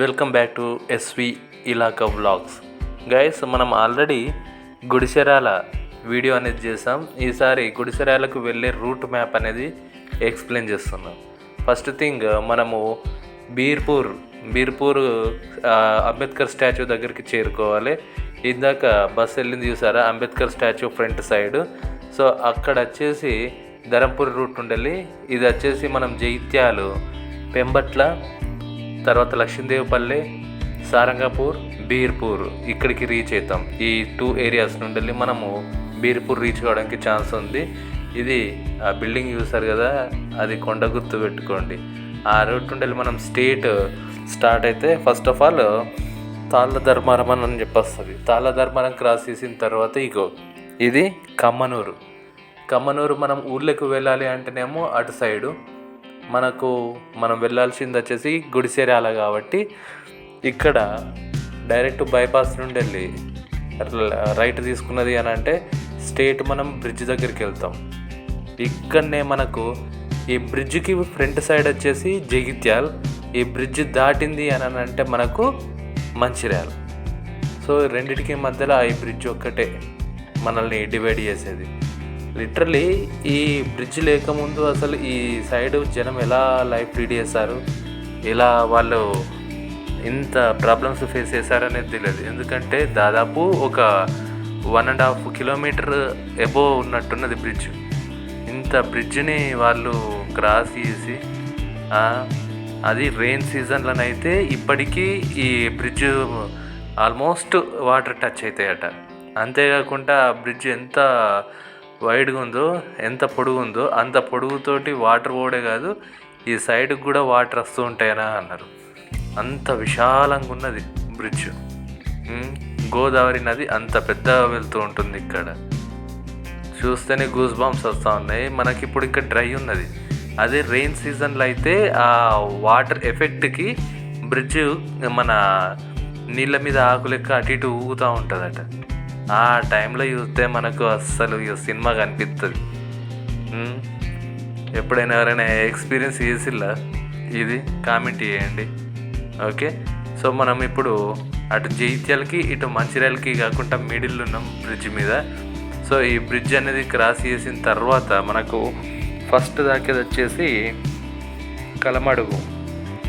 Welcome back to SV Ilaka vlogs. Guys మనం already Gudiserala video అనేది చేసాం. ఈసారి గుడిసెరాలకు వెళ్ళే రూట్ మ్యాప్ అనేది ఎక్స్ప్లెయిన్ చేస్తున్నాం. ఫస్ట్ థింగ్ మనము బీర్పూర్ బీర్పూర్ అంబేద్కర్ స్టాచ్యూ దగ్గరికి చేరుకోవాలి. ఇందాక బస్ వెళ్ళింది చూసారా? Ambedkar statue front side so అక్కడ వచ్చేసి ధరంపూర్ రూట్ ఉండాలి ఇది వచ్చేసి మనం జైత్యాలు పెంబట్ల తర్వాత లక్ష్మీదేవిపల్లి సారంగపూర్ బీర్పూర్ ఇక్కడికి రీచ్ అవుతాం. ఈ టూ ఏరియాస్ నుండి వెళ్ళి మనము బీర్పూర్ రీచ్ కావడానికి ఛాన్స్ ఉంది. ఇది ఆ బిల్డింగ్ చూసారు కదా అది కొండ గుర్తు పెట్టుకోండి. ఆ రూట్ నుండి మనం స్టేట్ స్టార్ట్ అయితే first of all Talla Dharmaram అని చెప్పొస్తుంది. తాళ్ళ ధర్మారం క్రాస్ చేసిన తర్వాత ఇగో ఇది కమ్మనూరు. కమ్మనూరు మనం ఊర్లోకి వెళ్ళాలి అంటేనేమో అటు సైడు మనకు మనం వెళ్ళాల్సింది వచ్చేసి గుడిసేరాల కాబట్టి ఇక్కడ డైరెక్ట్ బైపాస్ నుండి వెళ్ళి రైట్ తీసుకున్నది అని అంటే స్టేట్ మనం బ్రిడ్జ్ దగ్గరికి వెళ్తాం. ఇక్కడనే మనకు ఈ బ్రిడ్జ్కి ఫ్రంట్ సైడ్ వచ్చేసి జగిత్యాల్ ఈ బ్రిడ్జ్ దాటింది అని అంటే మనకు మంచిర్యాల. సో రెండిటికి మధ్యలో ఈ బ్రిడ్జ్ ఒక్కటే మనల్ని డివైడ్ చేసేది. లిటరలీ ఈ బ్రిడ్జ్ లేకముందు అసలు ఈ సైడ్ జనం ఎలా లైఫ్ లీడ్ చేస్తారు ఎలా వాళ్ళు ఇంత ప్రాబ్లమ్స్ ఫేస్ చేశారనేది తెలియదు. ఎందుకంటే దాదాపు ఒక one and half kilometre above ఉన్నట్టున్నది bridge ఇంత బ్రిడ్జ్ని వాళ్ళు క్రాస్ చేసి అది రెయిన్ సీజన్లోనైతే ఇప్పటికీ ఈ బ్రిడ్జ్ ఆల్మోస్ట్ వాటర్ టచ్ అవుతాయట అంతేకాకుండా ఆ బ్రిడ్జ్ ఎంత వైడ్గా ఉందో ఎంత పొడుగు ఉందో అంత పొడుగుతోటి వాటర్ పోడే కాదు ఈ సైడ్కి కూడా వాటర్ వస్తూ ఉంటాయనా అన్నారు. అంత విశాలంగా ఉన్నది బ్రిడ్జ్. గోదావరి నది అంత పెద్దగా వెళ్తూ ఉంటుంది ఇక్కడ. చూస్తేనే గూస్ బాంబ్స్ వస్తూ ఉన్నాయి. మనకి ఇప్పుడు ఇక్కడ డ్రై ఉన్నది. అదే రెయిన్ సీజన్లో అయితే ఆ వాటర్ ఎఫెక్ట్కి బ్రిడ్జ్ మన నీళ్ళ మీద ఆకు లెక్క అటు ఇటు ఊగుతూ ఉంటుందట. ఆ టైంలో చూస్తే మనకు అస్సలు ఈ సినిమా కనిపిస్తుంది ఎప్పుడైనా ఎవరైనా ఎక్స్పీరియన్స్ చేసిల్లా? ఇది కామెంట్ చేయండి. ఓకే? సో మనం ఇప్పుడు అటు జైత్యాలకి ఇటు మంచిర్యాలకి కాకుండా మిడిల్ ఉన్నాం బ్రిడ్జ్ మీద. సో ఈ బ్రిడ్జ్ అనేది క్రాస్ చేసిన తర్వాత మనకు ఫస్ట్ దాకేది వచ్చేసి కలమడుగు.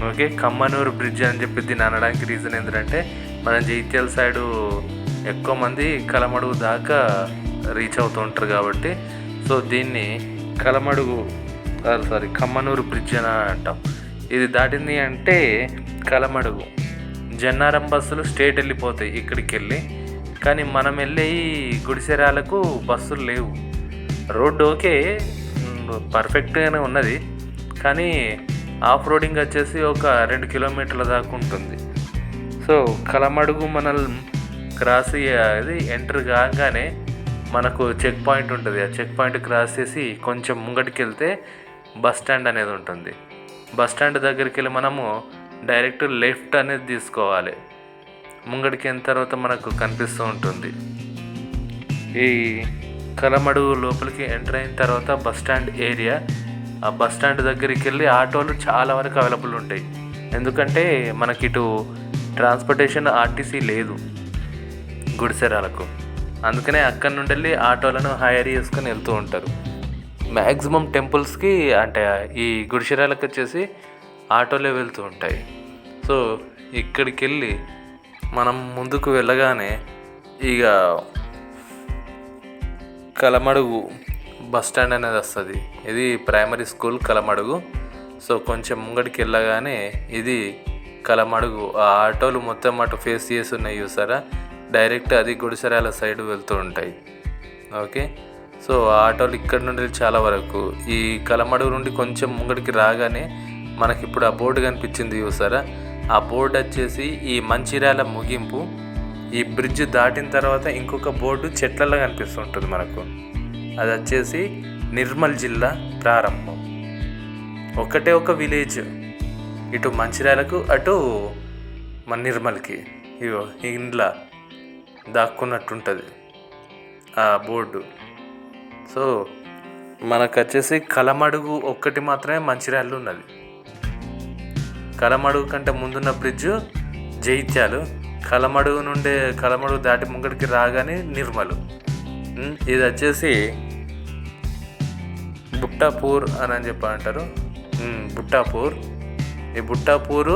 ఓకే? కమ్మనూరు బ్రిడ్జ్ అని చెప్పి దీన్ని అనడానికి రీజన్ ఏంటంటే మన జైత్యాల సైడు ఎక్కువ మంది కలమడుగు దాకా రీచ్ అవుతూ ఉంటారు కాబట్టి సో దీన్ని కలమడుగు సారీ కమ్మనూరు బ్రిడ్జ్ అని అంటాం. ఇది దాటింది అంటే కలమడుగు. జన్నారం బస్సులు స్టేట్ వెళ్ళిపోతాయి ఇక్కడికి వెళ్ళి. కానీ మనం వెళ్ళే ఈ గుడిసెరాలకు బస్సులు లేవు. రోడ్డు ఓకే పర్ఫెక్ట్గానే ఉన్నది. కానీ ఆఫ్ రోడింగ్ వచ్చేసి ఒక రెండు కిలోమీటర్ల దాకా ఉంటుంది. సో కలమడుగు మన క్రాస్ అది ఎంటర్ కాగానే మనకు చెక్ పాయింట్ ఉంటుంది. ఆ చెక్ పాయింట్ క్రాస్ చేసి కొంచెం ముంగటికి వెళ్తే బస్ స్టాండ్ అనేది ఉంటుంది. బస్ స్టాండ్ దగ్గరికి వెళ్ళి మనము డైరెక్ట్ లెఫ్ట్ అనేది తీసుకోవాలి. ముంగడికి వెళ్ళిన తర్వాత మనకు కనిపిస్తూ ఉంటుంది. ఈ కలమడుగు లోపలికి ఎంటర్ అయిన తర్వాత బస్ స్టాండ్ ఏరియా ఆ బస్ స్టాండ్ దగ్గరికి వెళ్ళి ఆటోలు చాలా వరకు అవైలబుల్ ఉంటాయి. ఎందుకంటే మనకి ఇటు ట్రాన్స్పోర్టేషన్ ఆర్టీసీ లేదు. గుడిసెరాలకు. అందుకనే అక్కడి నుండి వెళ్ళి ఆటోలను హైర్ చేసుకొని వెళ్తూ ఉంటారు. మ్యాక్సిమం టెంపుల్స్కి అంటే ఈ గుడిసెరాలకు వచ్చేసి ఆటోలే వెళ్తూ ఉంటాయి. సో ఇక్కడికి వెళ్ళి మనం ముందుకు వెళ్ళగానే ఇక కలమడుగు బస్ స్టాండ్ అనేది వస్తుంది. ఇది ప్రైమరీ స్కూల్ కలమడుగు. సో కొంచెం ముంగడికి వెళ్ళగానే ఇది కలమడుగు. ఆ ఆటోలు మొత్తం అటు ఫేస్ చేసి ఉన్నాయి చూసారా? డైరెక్ట్ అది గుడిసెరాల సైడ్ వెళ్తూ ఉంటాయి. ఓకే? సో ఆ ఆటోలు ఇక్కడ నుండి చాలా వరకు. ఈ కలమడుగు నుండి కొంచెం ముంగడికి రాగానే మనకి ఇప్పుడు ఆ బోర్డు కనిపించింది చూసారా? ఆ బోర్డు వచ్చేసి ఈ మంచిర్యాల ముగింపు. ఈ బ్రిడ్జ్ దాటిన తర్వాత ఇంకొక బోర్డు చెట్లలో కనిపిస్తుంటుంది మనకు. అది వచ్చేసి నిర్మల్ జిల్లా ప్రారంభం. ఒకటే ఒక విలేజ్. ఇటు మంచిర్యాలకు అటు మన నిర్మల్కి. ఇగో ఈ ఇండ్ల. దాక్కున్నట్టుంటుంది ఆ బోర్డు. సో మనకు వచ్చేసి కలమడుగు ఒక్కటి మాత్రమే మంచిర్యాలలో ఉన్నది. కలమడుగు కంటే ముందున్న బ్రిడ్జ్ జైత్యాలు. కలమడుగు నుండి కలమడుగు దాటి ముంగడికి రాగానే నిర్మలు. ఇది వచ్చేసి బుట్టాపూర్ అని అని చెప్పి అంటారు. బుట్టాపూర్. ఈ బుట్టాపూరు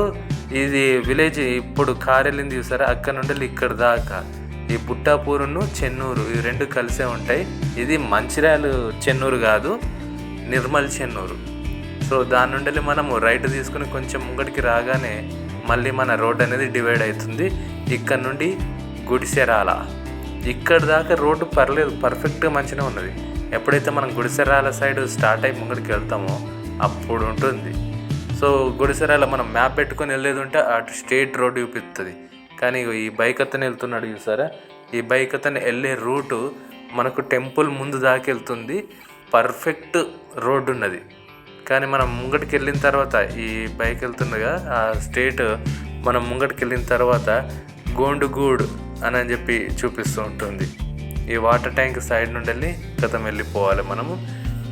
ఇది విలేజ్ ఇప్పుడు కారెళ్ళింది చూసారా? అక్కడ నుండి ఇక్కడ దాకా. ఈ బుట్టాపూరును చెన్నూరు ఈ రెండు కలిసే ఉంటాయి. ఇది మంచిర్యాల చెన్నూరు కాదు నిర్మల్ చెన్నూరు. సో దాని నుండి మనము రైట్ తీసుకుని కొంచెం ముంగడికి రాగానే మళ్ళీ మన రోడ్ అనేది డివైడ్ అవుతుంది. ఇక్కడ నుండి గుడిసెరాల. ఇక్కడ దాకా రోడ్డు పర్లేదు పర్ఫెక్ట్గా మంచిగా ఉన్నది. ఎప్పుడైతే మనం గుడిసెరాల సైడ్ స్టార్ట్ అయ్యి ముంగడికి వెళ్తామో అప్పుడు ఉంటుంది. సో గుడిసెరాల మనం మ్యాప్ పెట్టుకొని వెళ్ళేది ఉంటే అటు స్ట్రేట్ రోడ్ చూపిస్తుంది కానీ ఈ బైక్ అతను వెళ్తున్నాడు చూసారా ఈ బైక్ అతను వెళ్ళే రూటు మనకు టెంపుల్ ముందు దాకా వెళ్తుంది. పర్ఫెక్ట్ రోడ్డు ఉన్నది. కానీ మనం ముంగటికి వెళ్ళిన తర్వాత ఈ బైక్ వెళ్తుండగా ఆ స్టేట్ మనం ముంగటికి వెళ్ళిన తర్వాత గోండుగూడ్ అని అని చెప్పి చూపిస్తూ ఉంటుంది. ఈ వాటర్ ట్యాంక్ సైడ్ నుండి వెళ్ళి గతం వెళ్ళిపోవాలి మనము.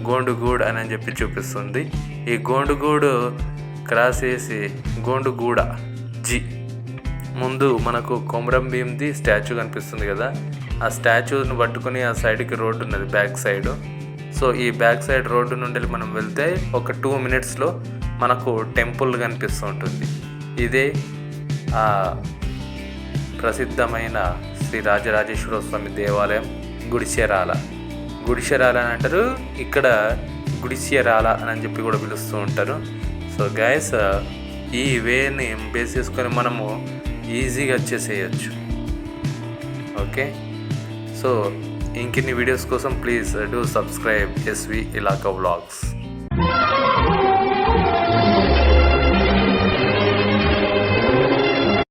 గోండుగూడ్ అని అని చెప్పి చూపిస్తుంది. ఈ గోండుగూడు క్రాస్ చేసి గోండుగూడ జీ. ముందు మనకు కొమరం భీమ్ది స్టాచ్యూ కనిపిస్తుంది కదా. ఆ స్టాచ్యూని పట్టుకుని ఆ సైడ్కి రోడ్డు ఉన్నది బ్యాక్ సైడ్. సో ఈ బ్యాక్ సైడ్ రోడ్డు నుండి మనం వెళ్తే ఒక టూ మినిట్స్లో మనకు టెంపుల్ కనిపిస్తూ ఉంటుంది. ఇదే ఆ ప్రసిద్ధమైన శ్రీ రాజరాజేశ్వర స్వామి దేవాలయం గుడిసెరాల గుడిసెరాల అని అంటారు ఇక్కడ గుడిసెరాల అని చెప్పి కూడా పిలుస్తూ ఉంటారు. సో గైస్ ఈ వేని బేస్ చేసుకొని మనము ఈజీగా వచ్చేసేయచ్చు. ఓకే? సో ఇంకిన్ని వీడియోస్ కోసం please do subscribe SV Ilaka vlogs